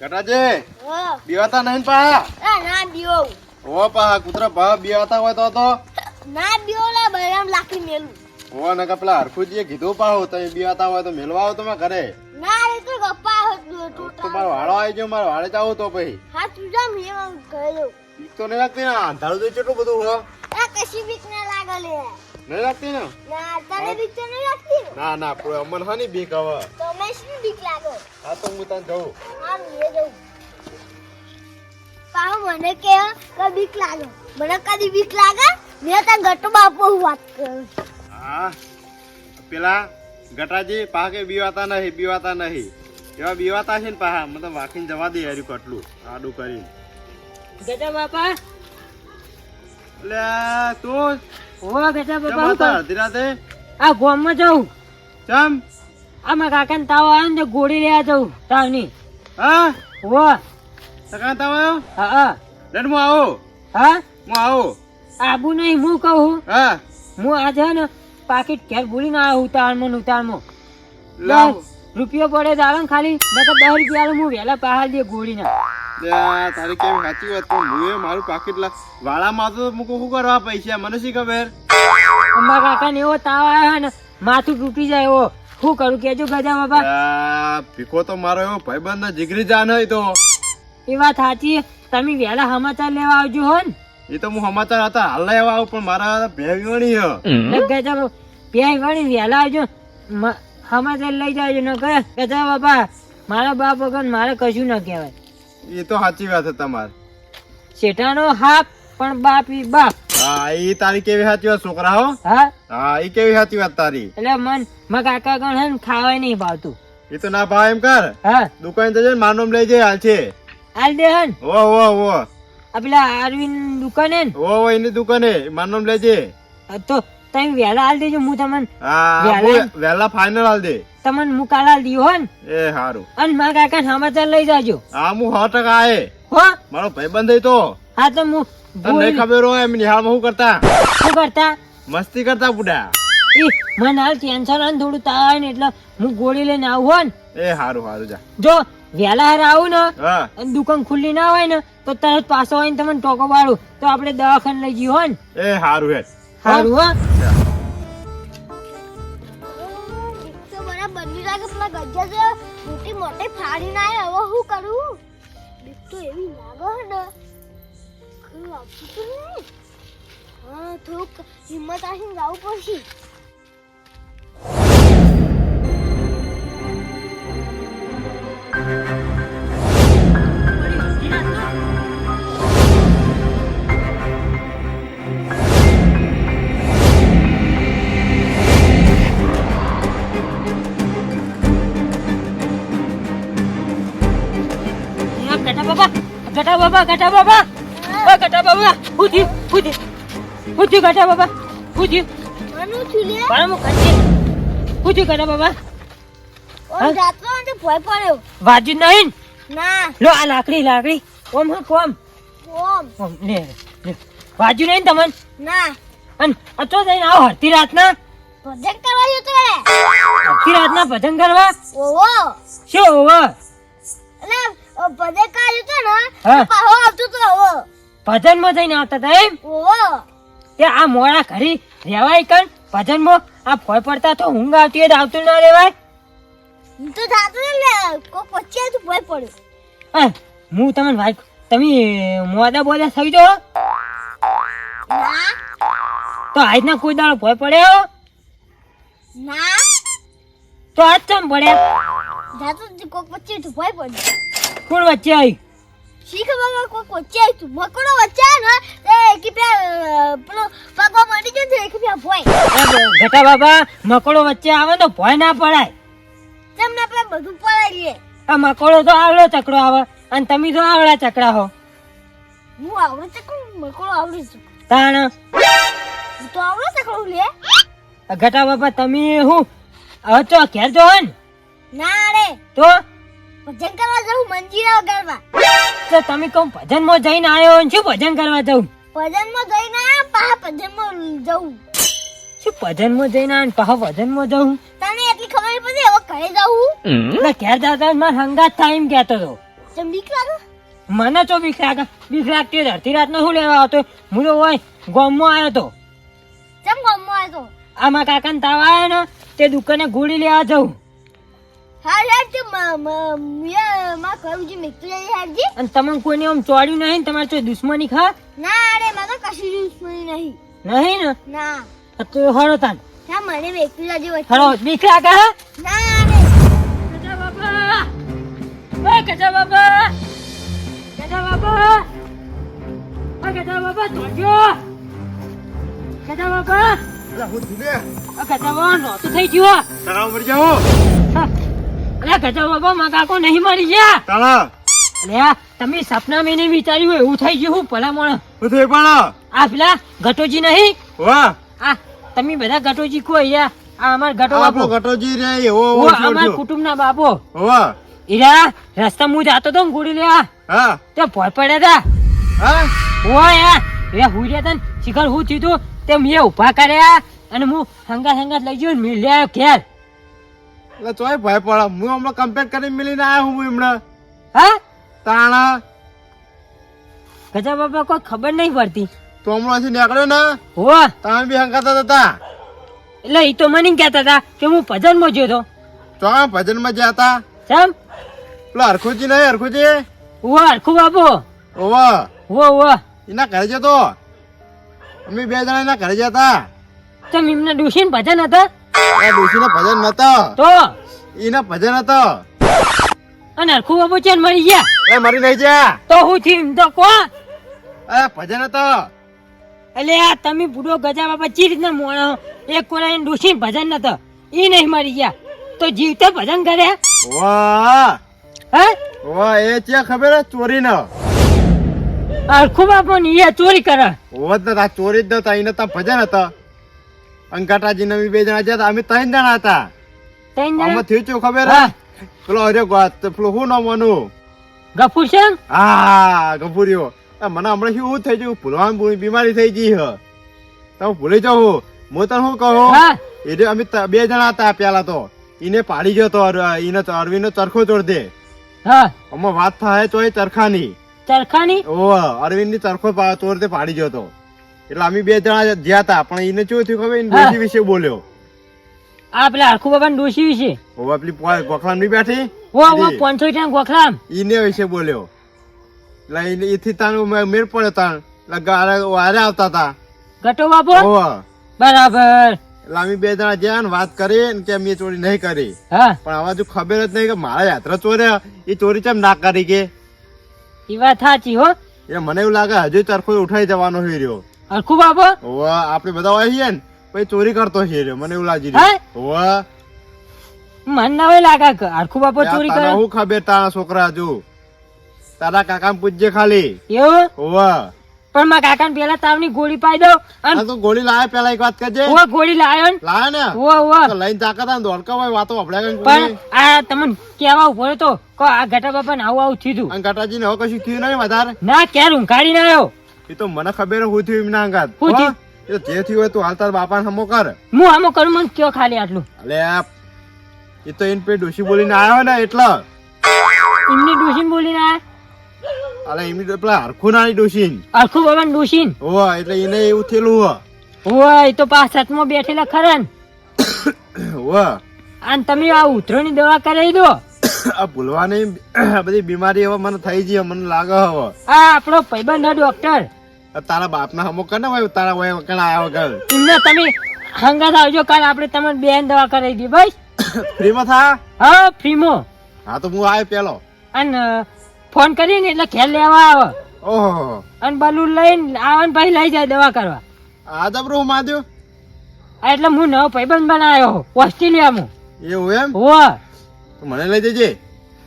ગટાજી બીવાતા નહીં પા ના ઓ પા કૂતરા ભા બીવાતા હોય તો તો? ના દિયો લે બરામ લાખી મેલું. ઓ ને પેલા હરખુજીએ કીધું પાહો તમે બીવાતા હોય તો મેલવા આવો તમે ઘરે. ના રે તો ગપ્પા તો મારો વાળો આવી ગયો મારો વાળે જાવ તો પછી. હા તું જા મેં આમ તો નહીં લાગતી ને અંધારું તો કેટલું બધું હો આ કશી બીક ના ગટાજી લે નહીં લાગતી ને? ના તને બીક તો નહીં લાગતી? ના ના કોઈ અમન હાની બીક હવે. તો મેં શું બીક લાગે? આ તો હું તને જઉં. હા મેં જવું પાહો મને કે કે બીક લાગે. મને કદી બીક લાગે? મેં તને ગટુ બાપુ વાત કરું હા. પેલા ગટાજી પાકે બીવાતા નહીં બીવાતા નહીં. એવા બીવાતા છે ને પાહા. મતલબ વાકીને જવા દે યાર કટલું આડું કરીને. ગજા બાપા. એટલે તું? બાપા હું અડધી રાતે આ ગોમમાં જાઉં. ચમ? આ મારા કાકાને તાવ આવે ને ગોળી લેવા જાઉં તાવની. હા? ઓ સકાં તાવ આવ્યો? હા હા. લેટ હું આવું? હા? હું આવું. આબુ નહીં હું કહું હા. હું આજે ને પાકીટ ઘેર ભૂલીને આવ્યો ઉતાળમાં ને ઉતાળમાં લાવ. રૂપિયો પડે ને ખાલી. નકર દસ રૂપિયા હું વહેલા પહાડ દે ગોળીના. લે, તારી કેમ સાચી વાત પણ હું એ મારું પાકીટ લા વાળામાં તો મૂકો શું કરવા પૈસા? મને શી ખબર? મારા કાકાને એવો તાવ આવ્યો ને માથું તૂટી જાય એવો. શું કરું? કેજો ગજા બાબા ભીખો તો મારો એવો ભાઈબંધ ને જીગરી જાન હોય તો. એ વાત સાચી. તમે વહેલા સમાચાર લેવા આવજો હો ને. એ તો હું સમાચાર હતા હાલ લેવા આવું પણ મારા ભેગણી હ ગજા પ્યાય વણી વહેલા આવજો. સમાચાર લઈ જાજો ન કરે ગજા બાપા. મારા બાપ વગર મારે કશું ન કહેવાય. એ તો સાચી વાત છે તમારી. શેઠાનો હાપ પણ બાપ ઈ બાપ. હા એ તારી કેવી સાચી વાત છોકરા હો? હા? હા એ કેવી સાચી વાત તારી? એટલે મન મા કાકા ગણ હે ને ખાવાય નહીં ભાવતું. એ તો ના ભાવ એમ કર. હા. દુકાન જજે ને માનવ લઈ જઈ હાલ છે. હાલ દે હન ઓ ઓ ઓ આ પેલા અરવિંદ દુકાન હે ને. ઓ ઓ એની દુકાને માનવ લેજે તો તમે વહેલા હાલ દેજો હું તમને હા વહેલા? ફાઈનલ હાલ દે. તમને મુકાલા દીયો હાલ હો ને. એ હારું. અન મારા કાકા સમાચાર લઈ જાજો. હા હું સો ટકા આયે હો? મારો ભાઈબંધ હોય તો હા તો હું તને ખબર હોય એમ નિહાળમાં શું કરતા? શું કરતા? મસ્તી કરતા બુડા. ઈ મને હાલ ટેન્શન આવે થોડું ને એટલે હું ગોળી લઈને આવું ને. એ સારું હારું જા. જો વેલા હાર આવું ને અને દુકાન ખુલ્લી ના હોય ને તો તરત પાછો આવીને તમને ટોકો વાળું તો આપણે દવાખાને લઈ જઈએ હો ને. એ હારું હે સારું હો. ગજા છે મોટી મોટી ફાડી ના હવે શું કરું? બીક તો એવી લાગે ને. ખરું આપતું હા, થોડુંક હિંમત આવીને જવું પડશે. બાબા ગટા બાબા ઘટા બાબા. ઓ ગટા બાબા. ઉઠી ઉઠી. ઉઠી ઘટા બાબા. ઉઠી. મનું છું લે? પણ હું ગટા બાબા. ઓમ જાતો ને ભય પડ્યો. વાજી નહીં. ના. લો આ લાકડી લાકડી. ઓમ હું કોમ. ઓમ. ઓમ લે વાજુ નહીં તમને? ના. અન અચો જઈને આવો હરતી રાતના. ભજન કરવા જતો રે હરતી રાતના ભજન કરવા? ઓવો શું ઓવો એટલે અ, ભજન કરવા તો ને પાહો આવતું તો હવે ભજનમાં જઈને આવતા હતા એમ? ઓહો તે આ મોડા ઘરી રેવાય કણ? ભજનમાં આ ફોય પડતા તો ઊંઘ આવતી હોય આવતું ના રેવાય? હું તો થાતું ને કો પછી તું ભય પડ્યો હે હું તમને ભાઈ તમે મોડા બોલ્યા થઈ જો તો તો આજના કોઈ દાડો ભોય પડ્યો ના. તો આજ ચમ પડ્યા? જાતું કોક પછી તું ભય પડ્યો કોણ વચ્ચે આવી શીખ ખબર કે કોક વચ્ચે આવ્યું તું. મકડો વચ્ચે ને એ કે પેલા પગો મળી ગયો ને કે પેલા ભય. ઘટા બાબા મકોડો વચ્ચે આવે તો ભોય ના પડાય. તમને આપણે બધું પડાઈ લે આ મકોડો તો આવડો ચકડો આવે. અને તમે તો આવડા ચકડા હો. હું આવડે છે કોણ મકડો આવડે છે. તાણ? તો આવડો ચકડો લે. ઘટા બાબા તમે હું? હવે ચો ઘેર જો ને. ના રે. તો? ભજન કરવા જવું મંજીરા વગાડવા? તો તમે કહું ભજનમાં જઈને આવ્યો ને શું ભજન કરવા જવું ભજનમાં જઈને આયા ભજન ભજનમાં જવું શું ભજનમાં જઈને આવ્યો ને ભજનમાં જવું તને એટલી ખબર પડી હવે ઘરે જવું ના ઘેર જતા મારે હંગાત થાય એમ કહેતો હતો. ચમ બીક લાગે મને તો બીક લાગે બીક લાગતી હોય. રાત રાતનો શું લેવા આવતો? હું તો હોય ગામમાં આવ્યો તો. ચમ ગામમાં આવ્યો તો? આમાં કાકાને તાવ આવ્યો ને તે દુકાને ગોળી લેવા જવું અને તમને કોઈને આમ ચોડ્યું નહીં તમારે કોઈ દુશ્મની ખા? ના અરે મને કશી દુશ્મની નહીં. નહીં ને? તો હળો તાન. ના મને મેકતું હળો ના અરે. ગજા બાબા ઓય ગજા બાબા ગજા બાબા ઓય ગજા બાબા અલા, હું નહોતું થઈ ગયો. તળાવ મરી જાઓ. અરે ગજા બાબા માં કાકો નહીં મરી ગયા તાળા અરે તમે સપના મેં નહીં વિચાર્યું એવું થઈ ગયું હું ભલા મોણ હું થઈ પણ. આ પેલા ગટોજી નહીં? વાહ. આ તમે બધા ગટોજી કો અહીંયા આ અમાર ગટો બાપો. ગટોજી રે એવો અમાર. કુટુંબના બાપો. વાહ. ઈરા રસ્તા હું જાતો તો ગોળી લેવા હા. તે ભોય પડ્યા હતા હા? ઓય યા એ હું રહ્યા તન શિખર હું થયું તું તે મેં ઊભા કર્યા અને હું હંગા હંગા લઈ ગયો ને મેં લે ઘેર. એટલે તોય ભય પડે. હું હમણાં કમ્પેર કરીને મિલીને આવ્યો હું હમણાં. હા? તાણા. ગજા બાપા કોઈ ખબર નહીં પડતી. તો હમણાંથી નીકળ્યો ને હો તમે બી હંકાતા હતા. એટલે એ તો મને કહેતા હતા કે હું ભજનમાં ગયો તો. તો ભજનમાં જ્યાં હતા. સમ પેલો હરખુજી નહીં હરખુજી? ઓ હરખું બાપુ. ઓવો વો વો એના ઘરે જતો. અમે બે જણા એના ઘરે જતા. તમે એમને ડૂસીને ભજન હતા? આ ડોશીને ભજન નતો. તો? એના ભજન હતો. અને હરખું બાપુ ચેન મરી ગયા? એ મરી નહીં જા તો હું તો કો એ ભજન હતો. એટલે આ તમે બુડો ગજા બાપા ચી રીતના મોણો? એક કોરા ડૂસીને ભજન નતો. ઈ નહીં મરી ગયા. તો જીવતે ભજન કરે? વાહ. હા? વાહ એ ચે ખબર? ચોરી ન હરખું બાપુ ને એ ચોરી કરે. હોત ને ચોરી જ નતા એને તા ભજન હતા. અંકાટાજી નવી અમે બે જણા જતા અમે ત્રણ જણા હતા. ત્રણ જણા? આમાં થયું છું ખબર? હા. પેલો અરે પેલો શું નામ એનું ગફુર છે? હા ગફુરિયો મને હમણાં શું થઈ ગયું? ભૂલવાની બીમારી થઈ ગઈ હ. તમે ભૂલી જાઓ. હું તને શું કહું? એટલે અમે બે જણા હતા પેલા તો. એને પાડી ગયો તો એને અરવિંદ નો ચરખો તોડ દે. હા. આમાં વાત થાય તો એ ચરખાની. ચરખાની? ઓ અરવિંદની ચરખો તોડ દે પાડી ગયો તો. એટલે અમે બે જણા જ્યાં હતા પણ એને શું થયું ખબર? એને ડોશી વિશે બોલ્યો. આ પેલા આખું બાબા ડોશી વિશે? ઓ પેલી ગોખલામની બેઠી? ઓ ઓ. પાંચસો ટાઈમ ગોખલામ. એને વિશે બોલ્યો. એટલે એથી તાનું મેર પડ્યો તાન એટલે વારે આવતા હતા. ગટો બાપુ. બરાબર. એટલે અમે બે જણા ગયા ને વાત કરી ને કે મેં ચોરી નહીં કરી. હા. પણ આવા જો ખબર જ નહીં કે મારા યાત્રા ચોર્યા એ ચોરી કેમ ના કરી કે? એ વાત સાચી હો. એ મને એવું લાગે હજુ તરફો ઉઠાઈ જવાનો હોય રહ્યો. હરખું બાપુ ઓવ આપણે બધા હોય છે ને પછી ચોરી કરતો છે મને એવું લાગી રહ્યું. ઓવ. મન ના હોય લાગે હરખું બાપો ચોરી કરે. હું ખબર તારા છોકરા જો તારા કાકા પૂછજે ખાલી. એવું? ઓવા પણ મારા કાકાને પેલા તાવની ગોળી પાઈ દો અને તું ગોળી લાવે પેલા એક વાત કરજે. ઓ ગોળી લાયો ને. લાવે ને? ઓ ઓ લઈને તાકાત આવે ને દોડકા હોય વાતો આપણે પણ આ તમને કેવા ઊભો તો કો આ ગટા બાપા ને આવું આવું થયું અને ગટાજી ને હવે કશું થયું નહીં વધારે? ના ક્યારે ઊંઘાડી ના આવ્યો. એ તો મને ખબર હું થયું એમના અંગાત હું એ જે થયું હોય તું હાલ તાર બાપા હમો કર. હું આમાં કરું મને કયો ખાલી આટલું? અલે એ તો એને પે ડોશી બોલીને આવ્યો ને એટલે. એમની ડોશી બોલીને આયા? અલે એમની તો પેલા હરખું નાની ડોશી હરખું બાબા ડોસીને હો એટલે એને એવું થયેલું ઓય એ તો પાછ સતમાં બેઠેલા ખરા હો હો અને તમે આ ઉધરોની દવા કરાવી દો. આ ભૂલવાની બધી બીમારી હવે મને થઈ ગઈ મને લાગે હવે. આ આપણો ભાઈબંધ ડોક્ટર તારા બાપના હમો કર ને હોય તારા હોય કણ આયા વગર. એમને તમે હંગાત આવજો કાલ આપણે તમને બેન દવા કરાવી દઈએ ભાઈ. ફ્રીમાં થા? હા ફ્રીમો. હા તો હું આવ્યો પેલો. અને ફોન કરીને એટલે ઘેર લેવા આવો. ઓહો. અને બલૂન લઈને આવે ને પછી લઈ જાય દવા કરવા. આ જબરો માધ્યો આ એટલે હું નવો ભાઈબંધ બનાવ્યો ઓસ્ટ્રેલિયામાં. એવું એમ? હો મને લઈ જજે.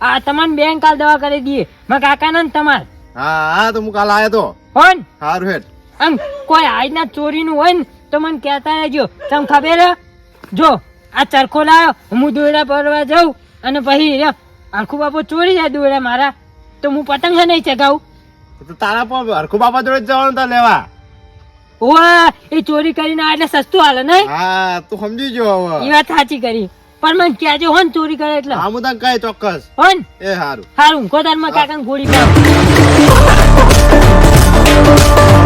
આ તમારે બેન કાલ દવા કરી દઈએ. મારા કાકાના ને તમાર. હા હા તો હું કાલ આવ્યો તો. હોન? સારું હેડ. આમ કોઈ આજના ચોરીનું હોય ને તો મને કહેતા રહેજો. તમને ખબર જો આ ચરખો લાવ્યો હું દોરડા પરવા જાઉં અને પછી આખું બાપુ ચોરી જાય દોરડા મારા. તો હું પતંગ છે નહીં ચગાવું? તો તારા પણ હરખું બાપા જોડે જ જવાનું તા લેવા. ઓવા એ ચોરી કરીને આ એટલે સસ્તું હાલે નહીં? હા તું સમજી ગયો એ વાત સાચી કરી. પણ મને કહેજો હો ને ચોરી કરે એટલે. હા હું તને કહે ચોક્કસ. હોન? એ સારું હારું કોદારમાં કાકાને ગોળી પાડો Thank you.